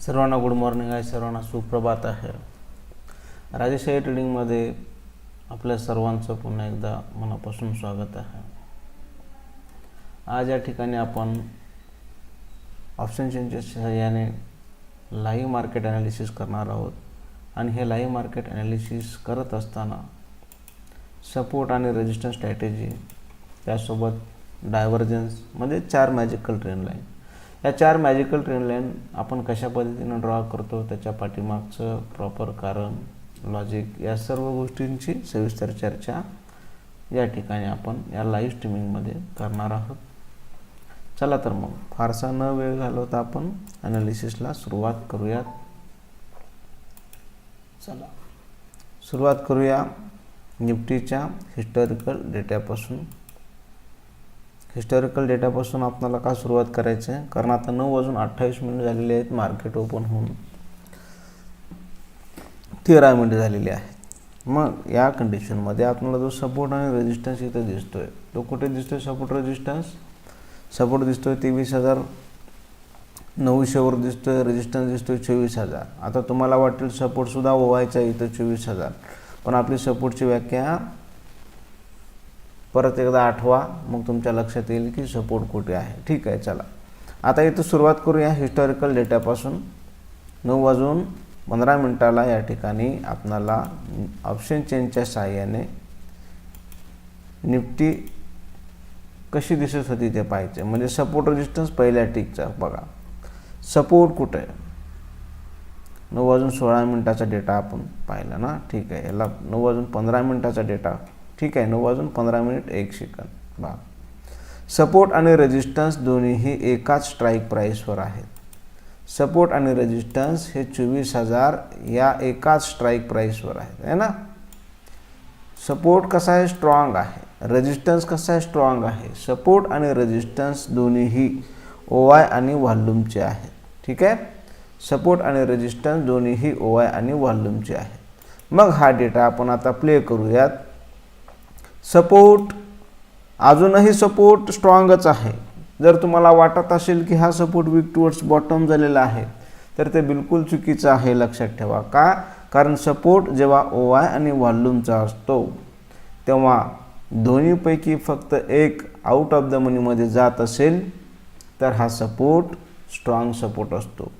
सर्वांना good morning आहे सर्वांना सुप्रभात आहे. राजेशाही ट्रेडिंगमध्ये आपल्या सर्वांचं पुन्हा एकदा मनापासून स्वागत आहे. आज या ठिकाणी आपण ऑप्शन चेंजच्या सहाय्याने लाईव्ह मार्केट ॲनालिसिस करणार आहोत. आणि हे लाईव्ह मार्केट ॲनालिसिस करत असताना सपोर्ट आणि रेजिस्टन्स स्ट्रॅटेजी त्यासोबत डायव्हर्जन्स म्हणजे चार मॅजिकल ट्रेन लाईन या चार मॅजिकल ट्रेन लाईन आपण कशा पद्धतीनं ड्रॉ करतो त्याच्या पाठीमागचं प्रॉपर कारण लॉजिक या सर्व गोष्टींची सविस्तर चर्चा या ठिकाणी आपण या लाईव्ह स्ट्रीमिंगमध्ये करणार आहोत. चला तर मग फारसा न वेळ घालवता आपण ॲनालिसिसला सुरुवात करूयात. चला. सुरुवात करूया निफ्टीच्या हिस्टॉरिकल डेटापासून हिस्टॉरिकल डेटापासून आपल्याला का सुरुवात करायचं आहे कारण आता नऊ वाजून अठ्ठावीस मिनिट झालेले आहेत मार्केट ओपन होऊन. तेरा मिनिट झालेली आहेत. मग या कंडिशनमध्ये आपल्याला जो सपोर्ट आणि रेजिस्टन्स इथं दिसतोय तो कुठे दिसतोय सपोर्ट रेजिस्टन्स सपोर्ट दिसतोय तेवीस हजार नऊशेवर दिसतोय रेजिस्टन्स दिसतोय चोवीस हजार. आता तुम्हाला वाटेल सपोर्टसुद्धा ओवायचा इथं चोवीस हजार. पण आपली सपोर्टची व्याख्या परत एकदा आठवा मग तुमच्या लक्षात येईल की सपोर्ट कुठे आहे. ठीक आहे चला. आता इथं सुरुवात करूया हिस्टॉरिकल डेटापासून नऊ वाजून पंधरा मिनटाला या ठिकाणी आपणाला ऑप्शन चेनच्या सहाय्याने निफ्टी कशी दिसत होती ते पाहायचे म्हणजे सपोर्ट रेजिस्टन्स पहिल्या टिकचा बघा. सपोर्ट कुठं? आहे नऊ वाजून सोळा मिनटाचा डेटा आपण पाहिला ना. ठीक आहे याला नऊ वाजून पंधरा मिनटाचा डेटा ठीक आहे नऊ वाजून पंधरा मिनिट एक सेकंद. बा. सपोर्ट आणि रेजिस्टन्स दोन्हीही एकाच स्ट्राईक प्राईसवर आहेत. सपोर्ट आणि रेजिस्टन्स हे चोवीस हजार या एकाच स्ट्राईक प्राईसवर आहेत है ना? सपोर्ट कसा आहे? स्ट्रॉंग आहे. रेजिस्टन्स कसा आहे? स्ट्रॉंग आहे. सपोर्ट आणि रेजिस्टन्स दोन्हीही ओ आय आणि व्हॉल्यूमचे आहेत. ठीक आहे? सपोर्ट आणि रेजिस्टन्स दोन्हीही ओ आय आणि व्हॉल्यूमचे आहेत. मग हा डेटा आपण आता प्ले करूयात. सपोर्ट अजूनही सपोर्ट स्ट्रॉंगच आहे. जर तुम्हाला वाटत असेल की हा सपोर्ट वीक टुवर्ड्स बॉटम झालेला आहे तर ते बिलकुल चुकीचं आहे लक्षात ठेवा. का? कारण सपोर्ट जेव्हा ओ आय आणि व्हॉल्यूमचा असतो तेव्हा दोन्हीपैकी फक्त एक आउट ऑफ द मनीमध्ये जात असेल तर हा सपोर्ट स्ट्रॉंग सपोर्ट असतो.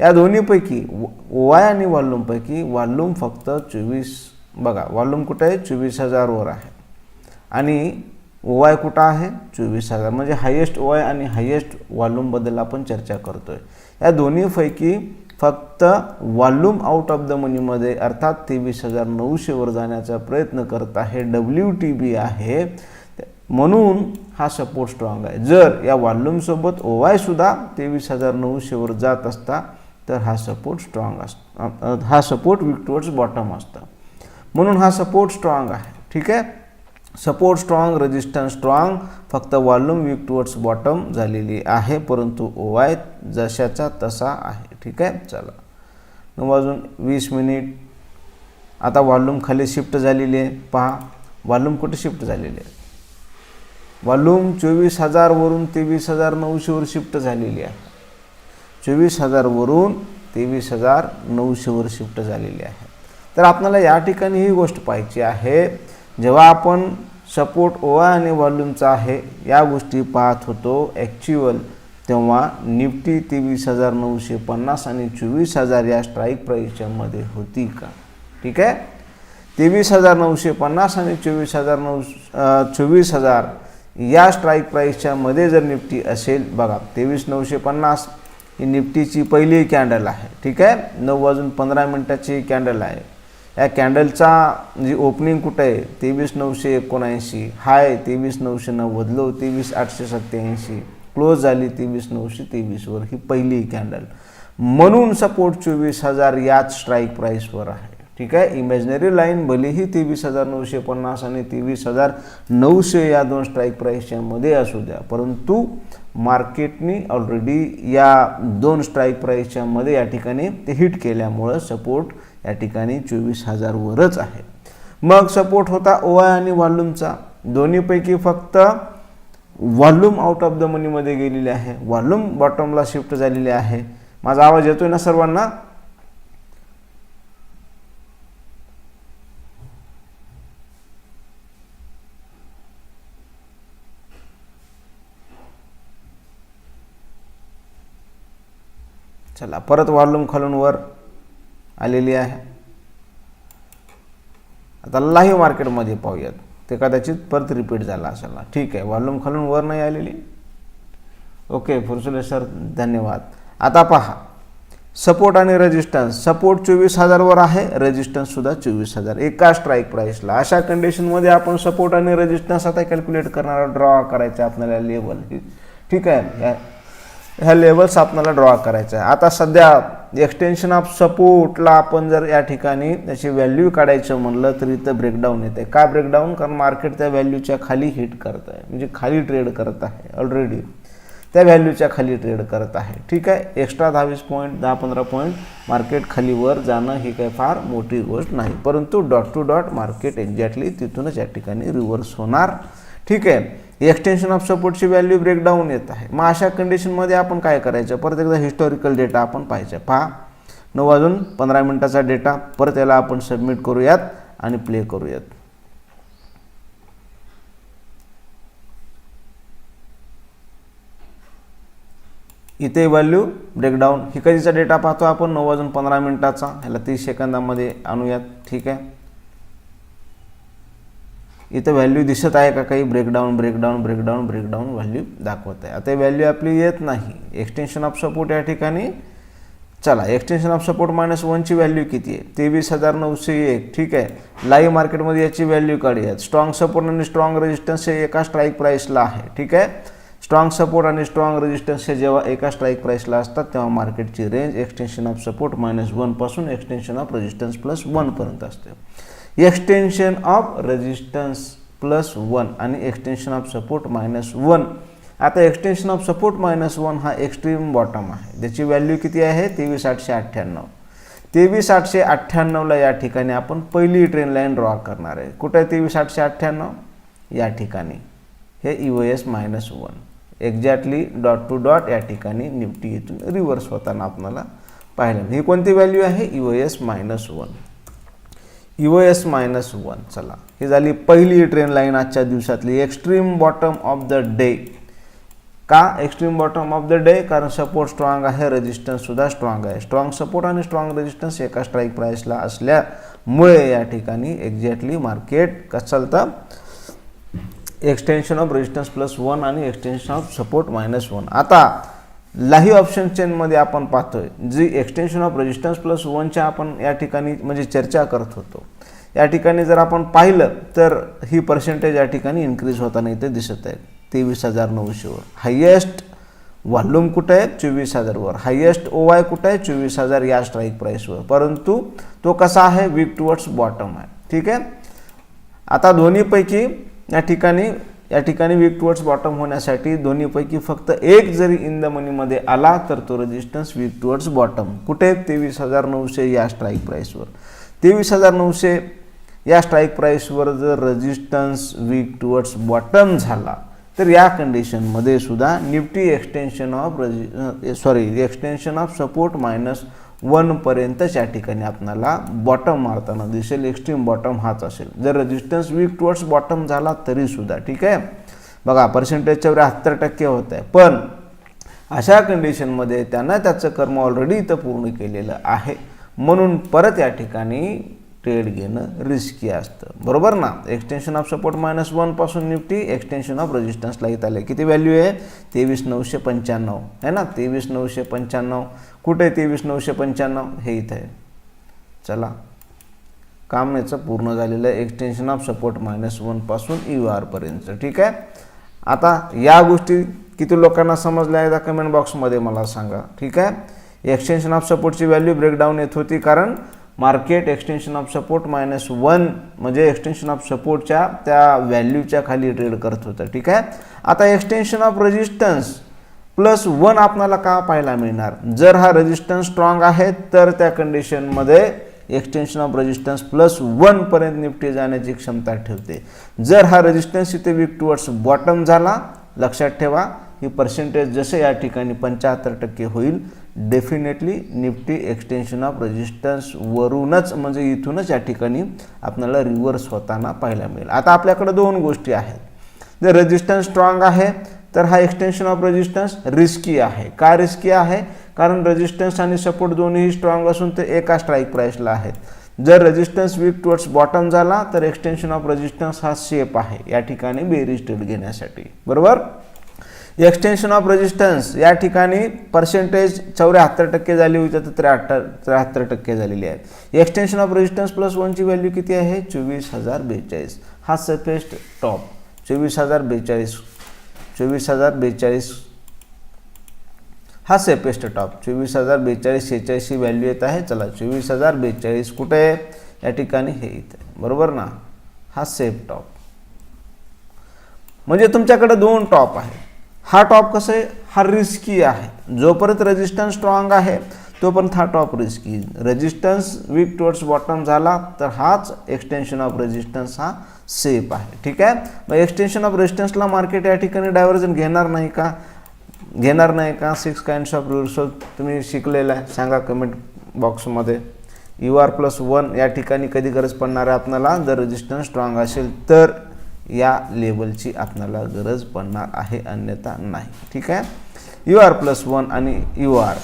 या दोन्हीपैकी ओ आय आणि व्हॉल्यूमपैकी व्हॉल्यूम फक्त चोवीस बघा व्हॉल्यूम कुठे आहे? चोवीस हजारवर आहे. आणि ओ आय कुठं आहे? चोवीस हजार. म्हणजे हायेस्ट ओ आय आणि हायेस्ट व्हॉल्यूमबद्दल आपण चर्चा करतो आहे या दोन्हीपैकी फक्त व्हॉल्यूम आउट ऑफ द मनीमध्ये अर्थात तेवीस हजार नऊशेवर जाण्याचा प्रयत्न करत आहे डब्ल्यू टी बी आहे. म्हणून हा सपोर्ट स्ट्रॉंग आहे. जर या व्हॉल्यूमसोबत ओ आयसुद्धा तेवीस हजार नऊशेवर जात असता तर हा सपोर्ट स्ट्रॉंग असतो हा सपोर्ट विक टुवर्ड्स बॉटम असतं. म्हणून हा सपोर्ट स्ट्रॉंग आहे. ठीक आहे? सपोर्ट स्ट्रॉंग रेजिस्टन्स स्ट्रॉंग फक्त वॉल्यूम वीक टुवर्ड्स बॉटम झालेली आहे परंतु ओ आय जशाचा तसा आहे. ठीक आहे? चला. नऊ वाजून वीस मिनिट आता वॉल्यूम खाली शिफ्ट झालेली आहे. पहा. वॉल्यूम कुठे शिफ्ट झालेली आहे? वॉल्यूम चोवीस हजारवरून तेवीस हजार नऊशेवर शिफ्ट झालेली आहे. चोवीस हजारवरून तेवीस हजार नऊशेवर शिफ्ट झालेली आहे. तर आपल्याला या ठिकाणी ही गोष्ट पाहायची आहे. जेव्हा आपण सपोर्ट ओवा आणि व्हॉल्यूमचा आहे या गोष्टी पाहत होतो ॲक्च्युअल तेव्हा निफ्टी तेवीस हजार नऊशे पन्नास आणि चोवीस हजार या स्ट्राईक प्राईसच्यामध्ये होती का? ठीक आहे? तेवीस हजार नऊशे पन्नास आणि चोवीस हजार नऊ चोवीस हजार या स्ट्राईक प्राईसच्या मध्ये जर निफ्टी असेल बघा तेवीस नऊशे पन्नास ही निफ्टीची पहिली कॅन्डल आहे. ठीक आहे? नऊ वाजून पंधरा मिनटाची कॅन्डल आहे. या कॅन्डलचा जी ओपनिंग कुठं आहे तेवीस नऊशे एकोणऐंशी. हाय तेवीस नऊशे नव्वद. लो तेवीस आठशे सत्याऐंशी क्लोज झाली तेवीस नऊशे तेवीसवर ही पहिली कॅन्डल. म्हणून सपोर्ट चोवीस हजार याच स्ट्राईक प्राईसवर आहे. ठीक आहे? इमॅजिनरी लाईन भलेही तेवीस हजार नऊशे पन्नास आणि तेवीस हजार नऊशे या दोन स्ट्राईक प्राईसच्या मध्ये असू द्या. परंतु मार्केटनी ऑलरेडी या दोन स्ट्राईक प्राईसच्या मध्ये या ठिकाणी ते हिट केल्यामुळं सपोर्ट या ठिकाणी चोवीस हजारवरच आहे. मग सपोर्ट होता ओ आय आणि व्हॉल्यूमचा दोन्हीपैकी फक्त व्हॉल्यूम आउट ऑफ द मनीमध्ये गेलेली आहे. व्हॉल्यूम बॉटमला शिफ्ट झालेली आहे. माझा आवाज येतोय ना सर्वांना? चला परत वॉल्यूम खालून वर. आलेली आहे. आता लाईव्ह मार्केटमध्ये पाहूयात. ते कदाचित परत रिपीट झाला असेल ना. ठीक आहे वॉल्यूम खालून वर नाही आलेली. ओके फुरसुले सर धन्यवाद. आता पहा. सपोर्ट आणि रेजिस्टन्स सपोर्ट चोवीस हजारवर आहे रेजिस्टन्ससुद्धा चोवीस हजार. एका स्ट्राईक प्राईसला अशा कंडिशनमध्ये आपण सपोर्ट आणि रेजिस्टन्स आता कॅल्क्युलेट करणार ड्रॉ करायचं आपल्याला लेवल ठीक आहे? या- ह्या लेवल्स आपल्याला ड्रॉ करायचं आहे. आता सध्या एक्सटेन्शन ऑफ सपोर्टला आपण जर या ठिकाणी त्याची व्हॅल्यू काढायचं म्हणलं तर इथं ब्रेकडाऊन येते का ब्रेकडाऊन कारण मार्केट त्या व्हॅल्यूच्या खाली हिट करत आहे. म्हणजे खाली ट्रेड करत आहे ऑलरेडी त्या व्हॅल्यूच्या खाली ट्रेड करत आहे. ठीक आहे? एक्स्ट्रा दहावीस पॉईंट दहा पंधरा पॉईंट मार्केट खालीवर जाणं ही काही फार मोठी गोष्ट नाही. परंतु dot two dot market exactly तिथूनच या ठिकाणी रिव्हर्स होणार. ठीक आहे? एक्सटेन्शन ऑफ सपोर्टची व्हॅल्यू ब्रेकडाऊन येत आहे. मग अशा कंडिशनमध्ये आपण काय करायचं? परत एकदा हिस्टॉरिकल डेटा आपण पाहायचा. पहा. नऊ वाजून पंधरा मिनटाचा डेटा परत याला आपण सबमिट करूयात आणि प्ले करूयात. इथे व्हॅल्यू ब्रेकडाऊन ही कधीचा डेटा पाहतो आपण? नऊ वाजून पंधरा मिनटाचा. ह्याला तीस सेकंदामध्ये आणूयात. ठीक आहे? इथं व्हॅल्यू दिसत आहे का काही? Breakdown breakdown breakdown breakdown value दाखवत आहे. आता व्हॅल्यू आपली येत नाही. एक्सटेन्शन ऑफ सपोर्ट या ठिकाणी चला एक्सटेन्शन ऑफ सपोर्ट मायनस वनची व्हॅल्यू किती आहे? तेवीस हजार नऊशे एक. ठीक आहे. लाईव्ह मार्केटमध्ये याची व्हॅल्यू काढूयात स्ट्रॉंग सपोर्ट आणि स्ट्रॉंग रेजिस्टन्स हे एका स्ट्राईक प्राईसला आहे. ठीक आहे? स्ट्रॉंग सपोर्ट आणि स्ट्रॉंग रेजिस्टन्स हे जेव्हा एका स्ट्राईक प्राईसला असतात तेव्हा मार्केटची range extension of support minus वनपासून extension of resistance plus वनपर्यंत असते. Extension of resistance plus one आणि extension of support minus one आता extension of support minus one हा एक्स्ट्रीम बॉटम आहे. त्याची व्हॅल्यू किती आहे? तेवीस आठशे अठ्ठ्याण्णव. तेवीस आठशे अठ्ठ्याण्णवला या ठिकाणी आपण पहिली ट्रेन लाईन ड्रॉ करणार आहे. कुठं आहे तेवीस आठशे अठ्ठ्याण्णव? या ठिकाणी. हे U S minus one exactly dot two dot या ठिकाणी निफ्टी इथून रिव्हर्स होताना आपल्याला पाहिलं. ही कोणती व्हॅल्यू आहे? U S minus one U S minus one चला. ही झाली पहिली ट्रेन लाईन आजच्या दिवसातली. Extreme bottom of the day का extreme bottom of the day कारण सपोर्ट स्ट्रॉंग आहे रेजिस्टन्ससुद्धा स्ट्रॉंग आहे. स्ट्रॉंग सपोर्ट आणि स्ट्रॉंग रेजिस्टन्स एका स्ट्राईक प्राईसला असल्यामुळे या ठिकाणी एक्झॅक्टली मार्केट कसं चालतं extension of resistance plus one आणि extension of support minus one आता लाईव्ह ऑप्शन चेनमध्ये आपण पाहतोय जी एक्सटेन्शन ऑफ रेजिस्टन्स प्लस वनच्या आपण या ठिकाणी म्हणजे चर्चा करत होतो. या ठिकाणी जर आपण पाहिलं तर ही पर्सेंटेज या ठिकाणी इन्क्रीज होताना इथे दिसत आहे. तेवीस हजार नऊशेवर. हायेस्ट व्हॉल्यूम कुठं आहे? चोवीस हजारवर. हायेस्ट ओ आय कुठं आहे? चोवीस हजार या स्ट्राईक प्राईसवर परंतु तो कसा आहे? वीक टुवर्ड्स बॉटम आहे. ठीक आहे? आता दोन्हीपैकी या ठिकाणी या ठिकाणी वीक टुवर्ड्स बॉटम होण्यासाठी दोन्हीपैकी फक्त एक जरी इन द मनीमध्ये आला तर तो रेजिस्टन्स वीक टुवर्ड्स बॉटम कुठे? तेवीस हजार नऊशे या स्ट्राईक प्राईसवर तेवीस हजार नऊशे या स्ट्राईक प्राईसवर जर रेजिस्टन्स वीक टुवर्ड्स बॉटम झाला तर या कंडिशनमध्ये सुद्धा Nifty extension of रजि sorry extension of support minus वनपर्यंतच या ठिकाणी आपणाला बॉटम मारताना दिसेल एक्स्ट्रीम बॉटम हाच असेल. जर रेजिस्टन्स वीक टुवर्ड्स बॉटम झाला तरीसुद्धा ठीक आहे? बघा पर्सेंटेजच्या त्र्याहत्तर टक्के होत आहे. पण अशा कंडिशनमध्ये त्यांना त्याचं कर्म ऑलरेडी इथं पूर्ण केलेलं आहे. म्हणून परत या ठिकाणी ट्रेड घेणं रिस्की असतं. बरोबर ना? एक्सटेन्शन ऑफ सपोर्ट मायनस वनपासून निफ्टी एक्सटेन्शन ऑफ रेजिस्टन्सला इथं आले किती व्हॅल्यू आहे? तेवीस नऊशे पंच्याण्णव. आहे ना? तेवीस नऊशे पंच्याण्णव. कुठे आहे तेवीस नऊशे पंच्याण्णव? हे इथं आहे. चला. काम याचं पूर्ण झालेलं आहे. एक्सटेन्शन ऑफ सपोर्ट मायनस वनपासून यू आरपर्यंत ठीक आहे? आता या गोष्टी किती लोकांना समजल्या आहेत? कमेंट बॉक्समध्ये मला सांगा. ठीक आहे? एक्सटेन्शन ऑफ सपोर्टची व्हॅल्यू ब्रेकडाऊन येत होती कारण market extension of support minus one म्हणजे एक्सटेन्शन ऑफ सपोर्टच्या त्या व्हॅल्यूच्या खाली ट्रेड करत होतं. ठीक आहे? आता extension of resistance plus one आपणाला का पाहायला मिळणार? जर हा रेजिस्टन्स स्ट्रॉंग आहे तर त्या कंडिशनमध्ये एक्सटेन्शन ऑफ रेजिस्टन्स प्लस वनपर्यंत निफ्टी जाण्याची क्षमता ठेवते. जर हा रेजिस्टन्स इथे वीक टुवर्ड्स बॉटम झाला लक्षात ठेवा ही पर्सेंटेज जसे या ठिकाणी पंच्याहत्तर टक्के होईल definitely Nifty extension of resistance वरूनच म्हणजे इथूनच या ठिकाणी आपल्याला रिव्हर्स होताना पाहायला मिळेल. आता आपल्याकडे दोन गोष्टी आहेत. जर रेजिस्टन्स स्ट्रॉंग आहे तर हा एक्सटेन्शन ऑफ रेजिस्टन्स रिस्की आहे. का रिस्की आहे? कारण रेजिस्टन्स आणि सपोर्ट दोन्ही स्ट्रॉंग असून ते एका स्ट्राईक प्राईसला आहेत. जर रेजिस्टन्स वीक टुवर्ड्स बॉटम झाला तर एक्सटेन्शन ऑफ रेजिस्टन्स हा सेफ आहे. या ठिकाणी बेरिस्टेड घेण्यासाठी. बरोबर? एक्सटेन्शन ऑफ रेजिस्टन्स या ठिकाणी पर्सेंटेज चौऱ्याहत्तर टक्के झाली होती तर त्र्याहत्तर त्र्याहत्तर टक्के झालेली आहेत एक्सटेन्शन ऑफ रेजिस्टन्स प्लस वनची व्हॅल्यू किती आहे? चोवीस हजार बेचाळीस. हा सफेस्ट टॉप चोवीस हजार बेचाळीस चोवीस हजार बेचाळीस. हा सेफेस्ट टॉप. चोवीस हजार बेचाळीस शेहेचाळीसची व्हॅल्यू येत आहे. चला चोवीस हजार बेचाळीस कुठे आहे? या ठिकाणी हे इथे. बरोबर ना? हा सेफ टॉप म्हणजे तुमच्याकडे दोन टॉप आहे. हा टॉप कसं आहे? हा रिस्की आहे. जोपर्यंत रेजिस्टन्स स्ट्रॉंग आहे तोपर्यंत हा top risky resistance weak towards bottom झाला तर हाच एक्सटेन्शन ऑफ रेजिस्टन्स हा सेफ आहे. ठीक आहे? मग एक्सटेन्शन ऑफ रेजिस्टन्सला मार्केट या ठिकाणी डायव्हर्जन घेणार नाही का? घेणार नाही का? सिक्स काइंड्स ऑफ रिव्हर्सल तुम्ही शिकलेला आहे. सांगा कमेंट बॉक्समध्ये यू आर प्लस वन या ठिकाणी कधी गरज पडणार आहे आपल्याला जर रेजिस्टन्स स्ट्रॉंग असेल तर या लेवलची आपल्याला गरज पडणार आहे अन्यथा नाही. ठीक आहे? यू आर प्लस वन आणि यू आर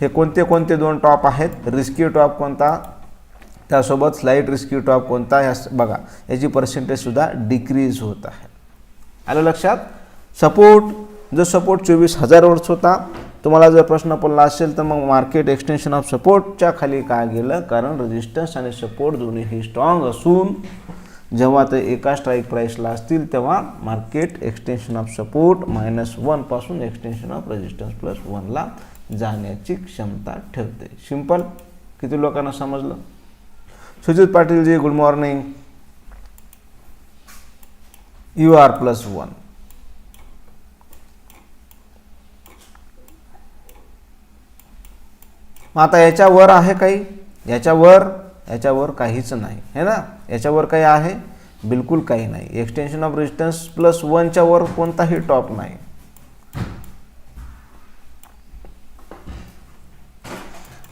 हे कोणते कोणते दोन टॉप आहेत? रिस्की टॉप कोणता? त्यासोबत स्लाईट रिस्क्यू टॉप कोणता ह्या बघा याची पर्सेंटेजसुद्धा डिक्रीज होत आहे. आलं लक्षात? सपोर्ट जर सपोर्ट चोवीस हजार वर्ष होता तुम्हाला जर प्रश्न पडला असेल तर मग मार्केट एक्सटेन्शन ऑफ सपोर्टच्या खाली काय गेलं? कारण रेजिस्टन्स आणि सपोर्ट दोन्हीही स्ट्रॉंग असून जेव्हा ते एका स्ट्राईक प्राईसला असतील तेव्हा market extension of support minus वनपासून extension of resistance plus वनला जाण्याची क्षमता ठेवते. सिंपल किती लोकांना समजलं? सुजित पाटीलजी good morning. U R plus one मग आता याच्यावर आहे काही? याच्यावर याच्यावर काहीच नाही. है ना? याच्यावर काही आहे? बिलकुल काही नाही. एक्सटेन्शन ऑफ रेजिस्टन्स प्लस वनच्या वर कोणताही टॉप नाही.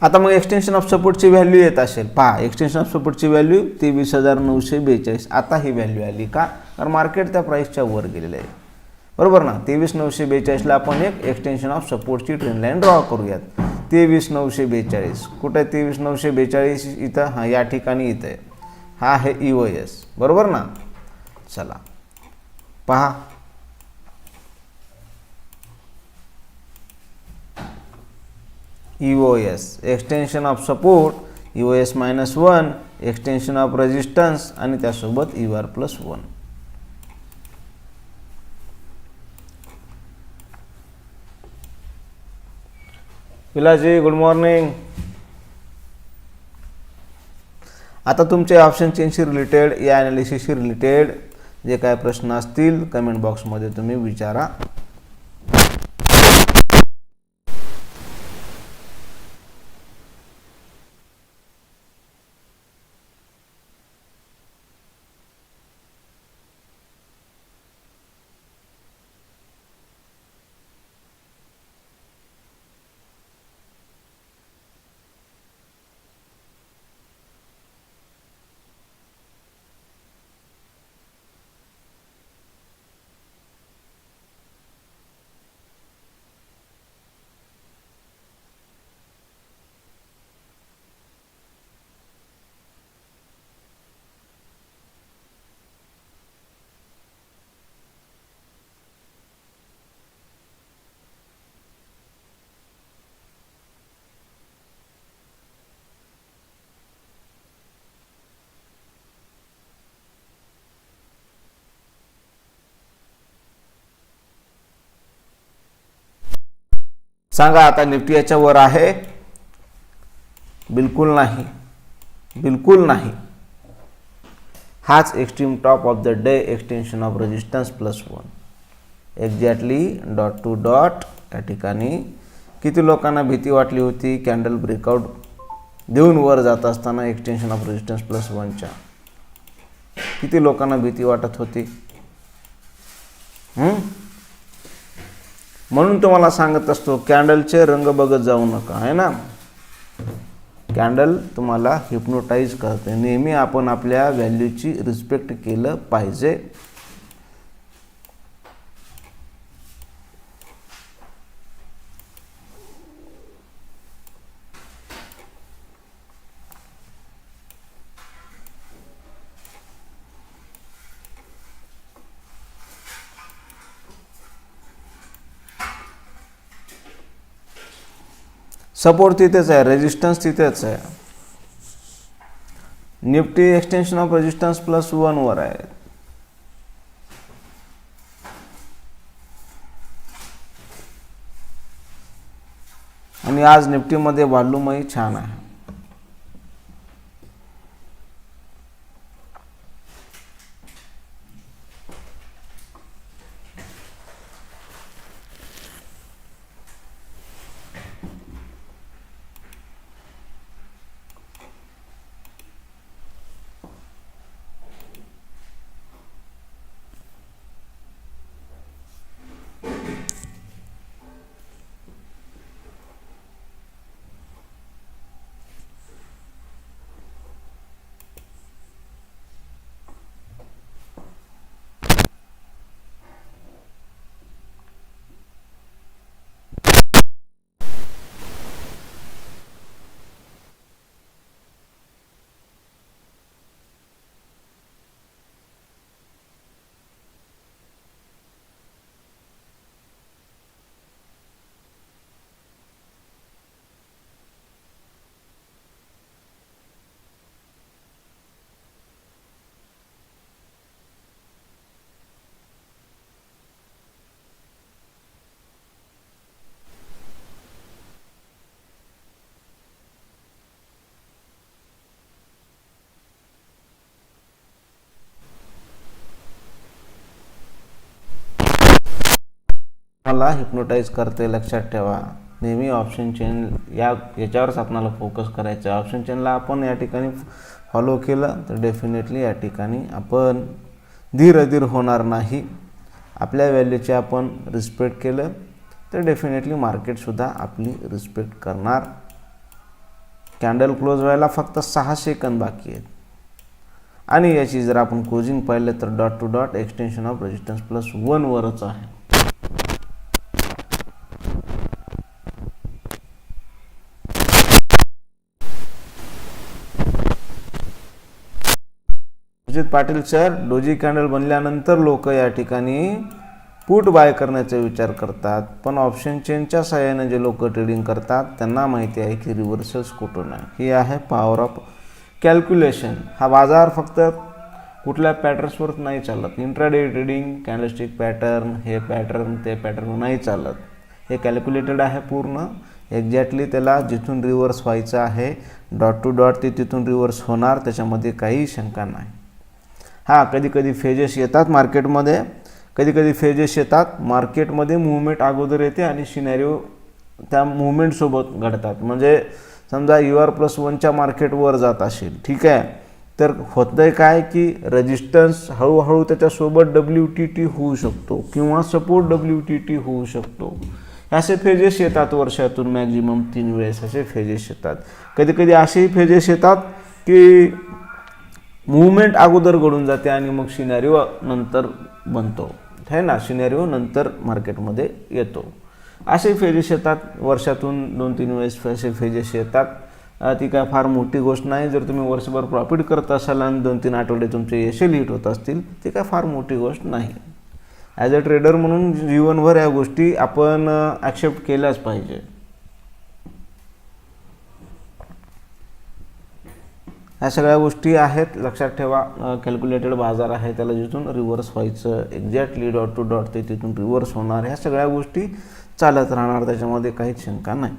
आता मग एक्सटेन्शन ऑफ सपोर्टची व्हॅल्यू येत असेल. पहा एक्सटेन्शन ऑफ सपोर्टची व्हॅल्यू तेवीस हजार नऊशे बेचाळीस. आता ही व्हॅल्यू आली का? कारण मार्केट त्या प्राईसच्या वर गेलेलं आहे. बरोबर ना? तेवीस नऊशे बेचाळीसला आपण एक एक्सटेन्शन ऑफ सपोर्टची ट्रेन लाईन ड्रॉ करूयात. तेवीस नऊशे बेचाळीस. कुठं आहे तेवीस नऊशे बेचाळीस? इथं. हां या ठिकाणी इथं आहे. हा आहे ई ओ एस बरोबर ना? चला. पहा. E O S extension of support E O S minus one extension of resistance आणि त्यासोबत यू आर प्लस वन विलाजी गुड मॉर्निंग आता तुमचे ऑप्शन चेंजशी रिलेटेड या ॲनालिसिसशी रिलेटेड जे काय प्रश्न असतील कमेंट बॉक्समध्ये तुम्ही विचारा. सांगा आता निफ्टी याच्या वर आहे. बिलकुल नाही. बिलकुल नाही. हाच extreme top of the day extension of resistance plus one exactly dot two dot या ठिकाणी किती लोकांना भीती वाटली होती कॅन्डल ब्रेकआउट देऊन वर जात असताना एक्सटेन्शन ऑफ रेजिस्टन्स प्लस वनच्या किती लोकांना भीती वाटत होती? हं? म्हणून तुम्हाला सांगत असतो कॅन्डलचे रंग बघत जाऊ नका. आहे ना? कॅन्डल तुम्हाला हिप्नोटाईज करते. नेहमी आपण आपल्या व्हॅल्यूची रिस्पेक्ट केलं पाहिजे. सपोर्ट तिथेच आहे रेजिस्टन्स तिथेच आहे. Nifty extension of resistance plus वनवर आहे. आणि आज निफ्टीमध्ये वाढलूमही छान आहे. मला हिप्नोटाईज करते लक्षात ठेवा. नेहमी ऑप्शन चेन या याच्यावरच आपणाला फोकस करायचं. आहे ऑप्शन चेनला आपण या ठिकाणी फॉलो केलं तर डेफिनेटली या ठिकाणी आपण धीर अधीर होणार नाही. आपल्या व्हॅल्यूचे आपण रिस्पेक्ट केलं तर डेफिनेटली मार्केटसुद्धा आपली रिस्पेक्ट करणार. कॅन्डल क्लोज व्हायला फक्त सहा सेकंद बाकी आहेत. आणि याची जर आपण क्लोजिंग पाहिलं तर dot two dot extension of resistance plus वनवरच आहे. Ajit Patil sir doji candle बनल्यानंतर लोक या ठिकाणी पुट बाय करण्याचा विचार करतात. पण ऑप्शन चेनच्या सहाय्याने जे लोक ट्रेडिंग करतात त्यांना माहिती आहे की रिव्हर्सल्स कुठून आहे ही आहे पॉवर ऑफ कॅल्क्युलेशन हा बाजार फक्त कुठल्या पॅटर्न्सवर नाही चालत. इंट्राडे ट्रेडिंग कॅन्डलस्टिक पॅटर्न हे पॅटर्न ते पॅटर्न नाही चालत. हे कॅल्क्युलेटेड आहे पूर्ण. एक्झॅक्टली त्याला जिथून रिव्हर्स व्हायचं आहे डॉट टू डॉट ते तिथून रिव्हर्स होणार त्याच्यामध्ये काही शंका नाही. हां कधी कधी फेजेस येतात मार्केटमध्ये कधी कधी फेजेस येतात मार्केटमध्ये मुवमेंट अगोदर येते आणि सिनॅरिओ त्या मुवमेंटसोबत घडतात. म्हणजे समजा यू आर प्लस वनच्या मार्केटवर जात असेल ठीक आहे? तर होतं आहे काय की रजिस्टन्स हळूहळू त्याच्यासोबत डब्ल्यू टी टी होऊ शकतो किंवा सपोर्ट डब्ल्यू टी टी होऊ शकतो. असे फेजेस येतात वर्षातून मॅक्झिमम तीन वेळेस असे फेजेस येतात. कधी कधी असेही फेजेस येतात की मुवमेंट अगोदर घडून जाते आणि मग सिनॅरिओ नंतर बनतो. आहे ना? सिनॅरिओ नंतर मार्केटमध्ये येतो. असे फेजेस येतात वर्षातून दोन तीन वेळेस असे फेजेस येतात ती काय फार मोठी गोष्ट नाही. जर तुम्ही वर्षभर प्रॉफिट करत असाल आणि दोन तीन आठवडे तुमचे यशे लीट होत असतील ती काय फार मोठी गोष्ट नाही. ॲज अ ट्रेडर म्हणून जीवनभर या गोष्टी आपण ॲक्सेप्ट केल्याच पाहिजे. ह्या सगळ्या गोष्टी आहेत. लक्षात ठेवा कॅल्क्युलेटेड बाजार आहे. त्याला जिथून रिव्हर्स व्हायचं एक्झॅक्टली डॉट टू डॉट ते तिथून रिव्हर्स होणार. ह्या सगळ्या गोष्टी चालत राहणार. त्याच्यामध्ये काहीच शंका नाही.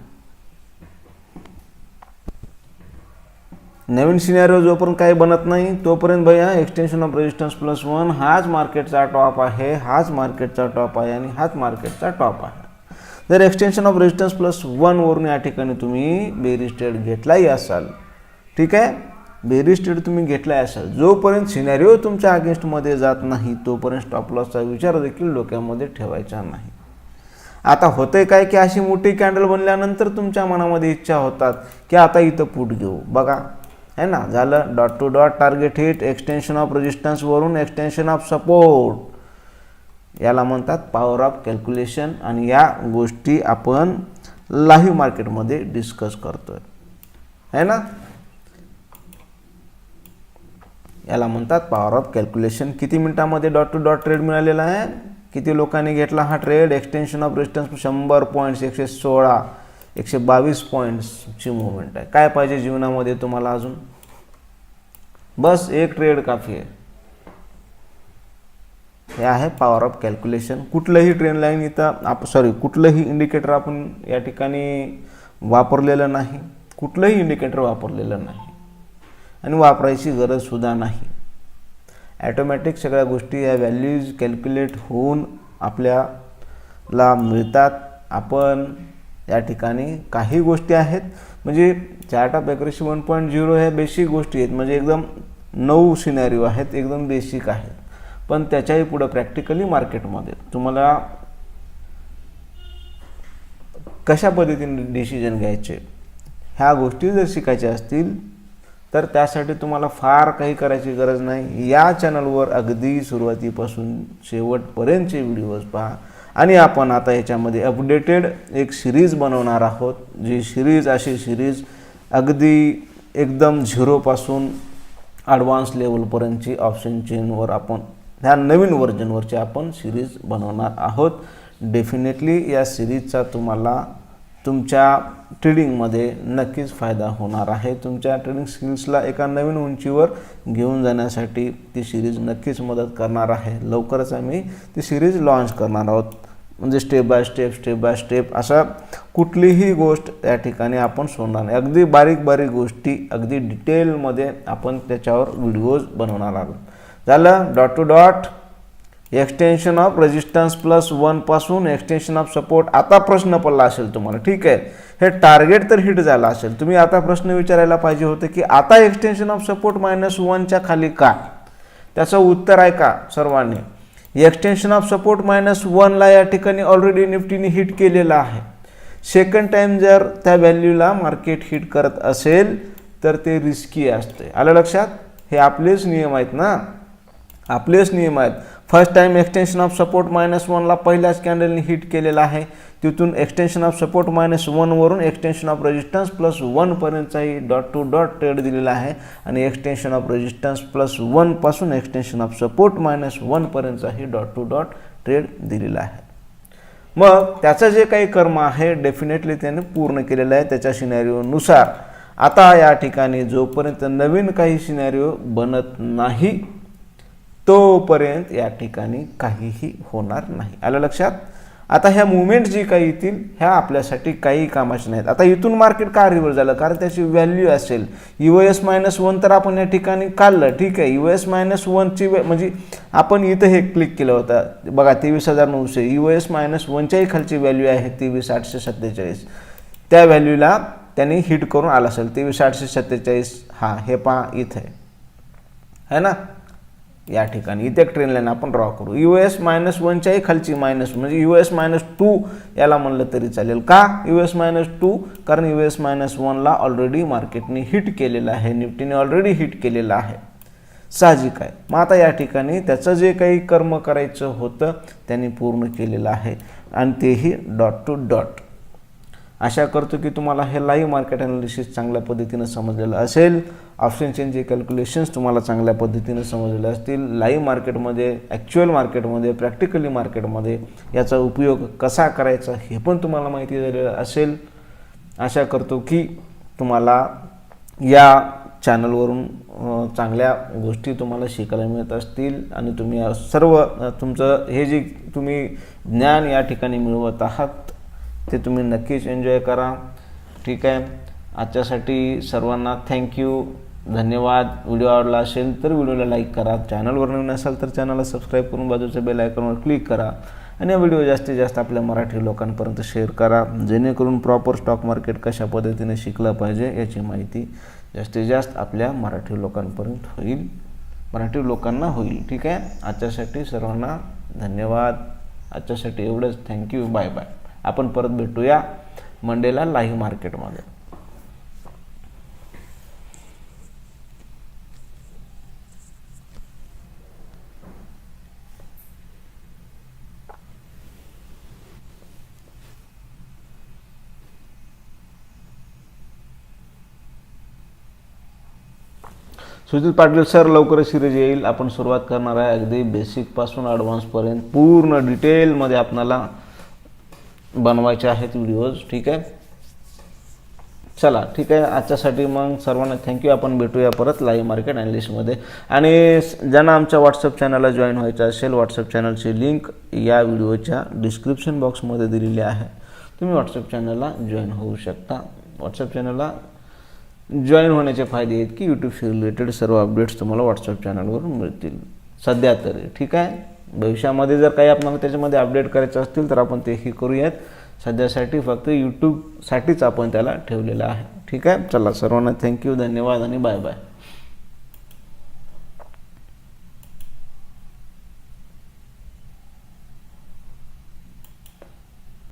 नवीन सिनेरिओ जोपर्यंत काही बनत नाही तोपर्यंत भैया extension of resistance plus one हाच मार्केटचा टॉप आहे हाच मार्केटचा टॉप आहे आणि हाच मार्केटचा टॉप आहे. जर एक्सटेन्शन ऑफ रेजिस्टन्स प्लस वनवरून या ठिकाणी तुम्ही बेरिस्टेड घेतलाही असाल ठीक आहे? बेरीज ट्रेड तुम्ही घेतला असाल जोपर्यंत सिनॅरिओ तुमच्या अगेन्स्टमध्ये जात नाही तोपर्यंत स्टॉप लॉसचा विचार देखील डोक्यामध्ये ठेवायचा नाही. आता होतंय काय की अशी मोठी कॅन्डल बनल्यानंतर तुमच्या मनामध्ये इच्छा होतात की आता इथं पुट घेऊ. बघा है ना? झालं dot two dot target hit extension of रेजिस्टन्सवरून extension of support याला म्हणतात पॉवर ऑफ कॅल्क्युलेशन आणि या गोष्टी आपण लाईव्ह मार्केटमध्ये डिस्कस करतोय. है ना? याला म्हणतात पॉवर ऑफ कॅल्क्युलेशन किती मिनिटामध्ये डॉट टू डॉट ट्रेड मिळालेला आहे? किती लोकांनी घेतला हा ट्रेड एक्सटेन्शन ऑफ रेजिस्टन्स शंभर पॉईंट्स एकशे सोळा एकशे बावीस पॉईंट्सची मुवमेंट आहे. काय पाहिजे जीवनामध्ये तुम्हाला अजून? बस एक ट्रेड काफी आहे. हे आहे पॉवर ऑफ कॅल्क्युलेशन कुठलंही ट्रेन लाईन इथं आप सॉरी कुठलंही इंडिकेटर आपण या ठिकाणी वापरलेलं नाही. कुठलंही इंडिकेटर वापरलेलं नाही. आणि वापरायची गरजसुद्धा नाही. ॲटोमॅटिक सगळ्या गोष्टी या व्हॅल्यूज कॅल्क्युलेट होऊन आपल्याला मिळतात. आपण या ठिकाणी काही गोष्टी आहेत. म्हणजे chart of accuracy one point zero ह्या बेसिक गोष्टी आहेत. म्हणजे एकदम नऊ सिनॅरिओ आहेत. एकदम बेसिक आहेत. पण त्याच्याही पुढं प्रॅक्टिकली मार्केटमध्ये तुम्हाला कशा पद्धतीने डिसिजन घ्यायचे? ह्या गोष्टी जर शिकायच्या असतील तर त्यासाठी तुम्हाला फार काही करायची गरज नाही. या चॅनलवर अगदी सुरुवातीपासून शेवटपर्यंतचे व्हिडिओज पहा. आणि आपण आता याच्यामध्ये अपडेटेड एक सिरीज बनवणार आहोत. जी सिरीज अशी सिरीज अगदी एकदम झिरोपासून ॲडव्हान्स लेवलपर्यंतची ऑप्शन चेनवर आपण ह्या नवीन व्हर्जनवरची आपण सिरीज बनवणार आहोत. डेफिनेटली या सिरीजचा तुम्हाला तुमच्या ट्रेडिंगमध्ये नक्कीच फायदा होणार आहे. तुमच्या ट्रेडिंग स्किल्सला एका नवीन उंचीवर घेऊन जाण्यासाठी ती सिरीज नक्कीच मदत करणार आहे. लवकरच आम्ही ती सिरीज लॉन्च करणार आहोत. म्हणजे step by step step by step अशा कुठलीही गोष्ट त्या ठिकाणी आपण सोडणार नाही. अगदी बारीक बारीक गोष्टी अगदी डिटेलमध्ये आपण त्याच्यावर व्हिडिओज बनवणार आहोत. झालं dot two dot extension of resistance plus वनपासून extension of support आता प्रश्न पडला असेल तुम्हाला ठीक आहे? हे टार्गेट तर हिट झालं असेल. तुम्ही आता प्रश्न विचारायला पाहिजे होते की आता एक्सटेन्शन ऑफ सपोर्ट मायनस वनच्या खाली का? त्याचं उत्तर आहे का सर्वांनी? एक्सटेन्शन ऑफ सपोर्ट मायनस वनला या ठिकाणी ऑलरेडी निफ्टीने हिट केलेलं आहे. सेकंड टाईम जर त्या व्हॅल्यूला मार्केट हिट करत असेल तर ते रिस्की असते. आलं लक्षात? हे आपलेच नियम आहेत ना? आपलेच नियम आहेत. First time extension of support minus वनला पहिल्याच कॅन्डलने हिट केलेला आहे. तिथून एक्सटेन्शन ऑफ सपोर्ट मायनस वनवरून एक्सटेन्शन ऑफ रेजिस्टन्स प्लस वनपर्यंतचाही डॉट टू डॉट ट्रेड दिलेला आहे. आणि एक्सटेन्शन ऑफ रेजिस्टन्स प्लस वनपासून एक्सटेन्शन ऑफ सपोर्ट मायनस वनपर्यंतचाही डॉट टू डॉट ट्रेड दिलेला आहे. मग त्याचं जे काही कर्म आहे डेफिनेटली त्याने पूर्ण केलेलं आहे त्याच्या सिनॅरिओनुसार आता या ठिकाणी जोपर्यंत नवीन काही सिनॅरिओ बनत नाही तोपर्यंत या ठिकाणी काहीही होणार नाही. आलं लक्षात? आता ह्या मुवमेंट जी काही येतील ह्या आपल्यासाठी काही कामाच्या नाहीत. आता इथून मार्केट का रिव्हर झालं? कारण त्याची व्हॅल्यू असेल. यू एस मायनस वन तर आपण या ठिकाणी काढलं. ठीक आहे. यू एस मायनस वनची म्हणजे आपण इथं हे क्लिक केलं होतं. बघा तेवीस हजार नऊशे. यू एस मायनस वनच्याही खालची व्हॅल्यू आहे तेवीस आठशे सत्तेचाळीस. त्या व्हॅल्यूला त्यांनी हिट करून आला असेल. तेवीस आठशे सत्तेचाळीस. हा हे पहा इथे आहे. ना? या ठिकाणी. इथे एक ट्रेन लाईन आपण ड्रॉ करू. यू एस मायनस वनच्याही खालची मायनस म्हणजे यू एस मायनस टू याला म्हणलं तरी चालेल. का? यू एस मायनस टू कारण यू एस मायनस वनला ऑलरेडी मार्केटने हिट केलेलं आहे. निफ्टीने ऑलरेडी हिट केलेलं आहे. साहजिक आहे. मग आता या ठिकाणी त्याचं जे काही कर्म करायचं होतं त्यांनी पूर्ण केलेलं आहे. आणि तेही डॉट टू डॉट आशा करतो की तुम्हाला हे लाईव्ह मार्केट अनालिसिस चांगल्या पद्धतीनं समजलेलं असेल. ऑप्शन चेनचे कॅल्क्युलेशन्स तुम्हाला चांगल्या पद्धतीनं समजलेले असतील. लाईव्ह मार्केटमध्ये ॲक्च्युअल मार्केटमध्ये प्रॅक्टिकली मार्केटमध्ये याचा उपयोग कसा करायचा हे पण तुम्हाला माहिती झालेलं असेल. आशा करतो की तुम्हाला या चॅनलवरून चांगल्या गोष्टी तुम्हाला शिकायला मिळत असतील आणि तुम्ही सर्व तुमचं हे जे तुम्ही ज्ञान या ठिकाणी मिळवत आहात ते तुम्ही नक्कीच एन्जॉय करा. ठीक आहे? आजच्यासाठी सर्वांना थँक्यू धन्यवाद. व्हिडिओ आवडला असेल तर व्हिडिओला लाईक करा. चॅनलवर नवीन असाल तर चॅनलला सबस्क्राईब करून बाजूच्या बेल आयकॉनवर क्लिक करा. आणि हा व्हिडिओ जास्तीत जास्त आपल्या मराठी लोकांपर्यंत शेअर करा. जेणेकरून प्रॉपर स्टॉक मार्केट कशा पद्धतीने शिकलं पाहिजे याची माहिती जास्तीत जास्त आपल्या मराठी लोकांपर्यंत होईल. मराठी लोकांना होईल. ठीक आहे? आजच्यासाठी सर्वांना धन्यवाद. आजच्यासाठी एवढंच. थँक्यू बाय बाय आपण परत भेटूया मंडेला लाईव्ह मार्केटमध्ये सुजित पाटील सर लवकरच सिरीज येईल. आपण सुरुवात करणार आहे अगदी बेसिकपासून ॲडव्हान्सपर्यंत पूर्ण डिटेलमध्ये आपणाला बनवायचे आहेत व्हिडिओज ठीक आहे? चला ठीक आहे. आजच्यासाठी मग सर्वांना थँक्यू आपण भेटूया परत लाईव्ह मार्केट अनालिस्टमध्ये आणि ज्यांना आमच्या व्हॉट्सअप चॅनलला जॉईन व्हायचं असेल व्हॉट्सअप चॅनलची लिंक या व्हिडिओच्या डिस्क्रिप्शन बॉक्समध्ये दिलेली आहे. तुम्ही व्हॉट्सअप चॅनलला जॉईन होऊ शकता. व्हॉट्सअप चॅनलला जॉईन होण्याचे फायदे आहेत की यूट्यूबशी रिलेटेड सर्व अपडेट्स तुम्हाला व्हॉट्सअप चॅनलवरून मिळतील. सध्या तरी ठीक आहे? भविष्यामध्ये जर काही आपल्याला त्याच्यामध्ये अपडेट करायचे असतील तर आपण तेही करूयात. सध्यासाठी फक्त यूट्यूबसाठीच आपण त्याला ठेवलेलं आहे. ठीक आहे? चला सर्वांना थँक्यू धन्यवाद आणि बाय बाय